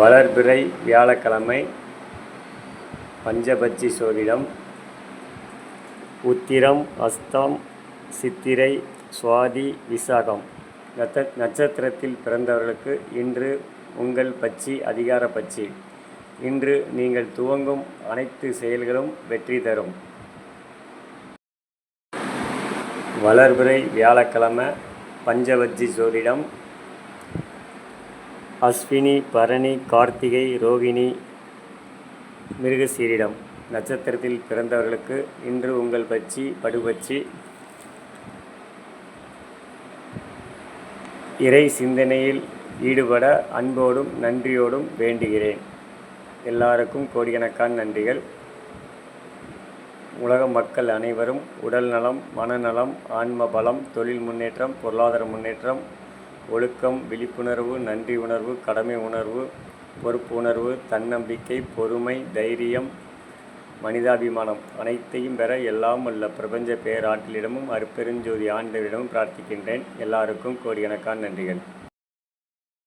வளர்பிறை வியாழக்கிழமை பஞ்சபட்சி சோதிடம் உத்திரம் அஸ்தம் சித்திரை சுவாதி விசாகம். நத்த நட்சத்திரத்தில் பிறந்தவர்களுக்கு இன்று உங்கள் பட்சி அதிகார பட்சி. இன்று நீங்கள் துவங்கும் அனைத்து செயல்களும் வெற்றி தரும். வளர்பிறை வியாழக்கிழமை பஞ்சபட்சி சோதிடம் அஸ்வினி பரணி கார்த்திகை ரோகிணி மிருகசீரிடம். நட்சத்திரத்தில் பிறந்தவர்களுக்கு இன்று உங்கள் பட்சி படுபச்சி இறை சிந்தனையில் ஈடுபட அன்போடும் நன்றியோடும் வேண்டுகிறேன். எல்லாருக்கும் கோடிக்கணக்கான நன்றிகள். உலக மக்கள் அனைவரும் உடல் நலம் மனநலம் ஆன்ம பலம் தொழில் முன்னேற்றம் பொருளாதார முன்னேற்றம் ஒழுக்கம் விழிப்புணர்வு நன்றி உணர்வு கடமை உணர்வு பொறுப்பு உணர்வு தன்னம்பிக்கை பொறுமை தைரியம் மனிதாபிமானம் அனைத்தையும் பெற எல்லாம் உள்ள பிரபஞ்ச பேராற்றலிடமும் அருப்பெருஞ்சோதி ஆண்டவரிடமும் பிரார்த்திக்கின்றேன். எல்லாருக்கும் கோடிக்கணக்கான நன்றிகள்.